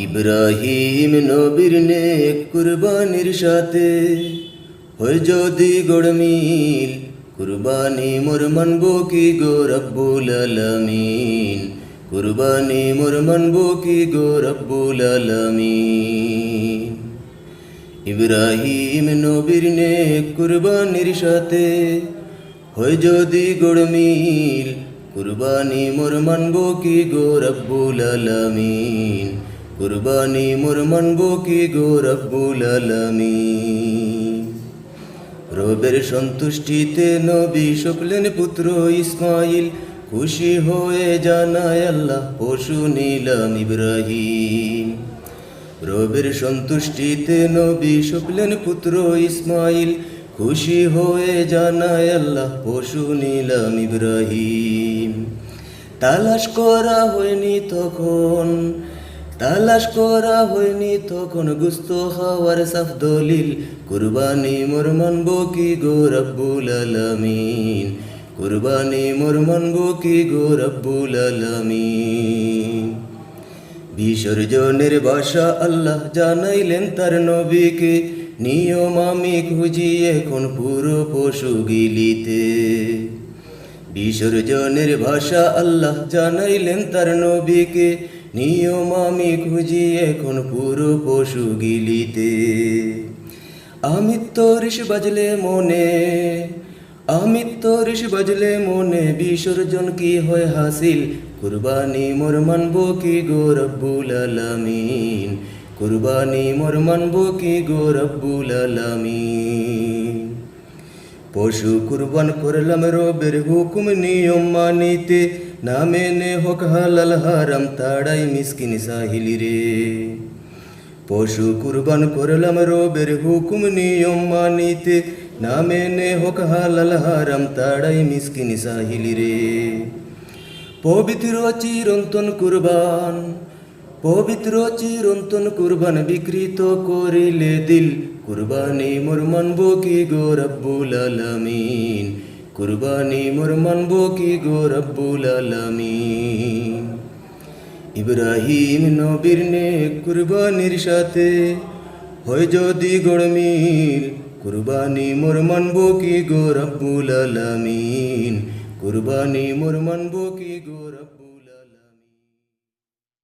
ইব্রাহিম নবীর নে কুরবানির সাথে হয় যদি গড়মিল কুরবানি মোর মানব কি গো রব্বুল কুরবানি মোর মানব কি গো রব্বুল ইব্রাহিম নবীর নে কুরবানির সাথে হয় যদি গড়মিল কুরবানি মোর মানব কি গো রব্বুল কুরবানি মোর মানব কি গো রব্বুল রবের সন্তুষ্টিতে নবী শুকলেন পুত্র ইসমাইল, খুশি হয়ে জানায় আল্লাহ পশু নিলাম ইব্রাহিম। রবের সন্তুষ্টিতে নবী শুকলেন পুত্র ইসমাইল, খুশি হয়ে জানায় আল্লাহ পশু নিলাম ইব্রাহিম। তালাশ করা হয়নি তখন তালাশ করা হয়নি তখন গুস্ত হওয়ার সাফ দলিল। কুরবানি মোর মানব কি গো রব্বুল আলামিন? কুরবানি মোর মানব কি গো রব্বুল আলামিন? বিসর্জনের বাসা আল্লাহ জানাইলেন তার নবীকে। নিয়ম আমি খুঁজি এখন পুরো পশু গিলিতে। বিসর্জনের ভাষা আল্লাহ জানাইলেন তার নবীকে। নিয়ম আমি খুঁজি এখন পুরো পশু গিলিতে। আমি তরিস বাজলে মনে আমি তরিস বাজলে মনে, বিসর্জন কি হয় হাসিল? কুরবানি মোর মানব কি গো আলামিন? কুরবানি মোর মানব কি গো আলামিন? পশু কুরবান করলাম রবের হুকুম নিয়ম মানিতে না মেনে হোক হালাল হারাম তাড়াই মিসকিন সাহিলি রে পশু কুরবান করলাম রবের হুকুম নিয়ম মানিতে না মেনে হোক হালাল হারাম তাড়াই মিসকিন সাহিলি রে পবিত্র চিরন্তন কুরবান পবিত্র চিরন্তন কুরবান বিকৃত করিলে দিল কুরবানি মোর মানব কি গো রব্বুল আলামিন কুরবানি মোর মানব কি গো রব্বুল আলামিন? ইব্রাহিম নবীর নে কুরবানির সাথে হয় যদি গড়মিল কুরবানি মোর মানব কি গো রব্বুল আলামিন? কুরবানি মোর মানব কি গো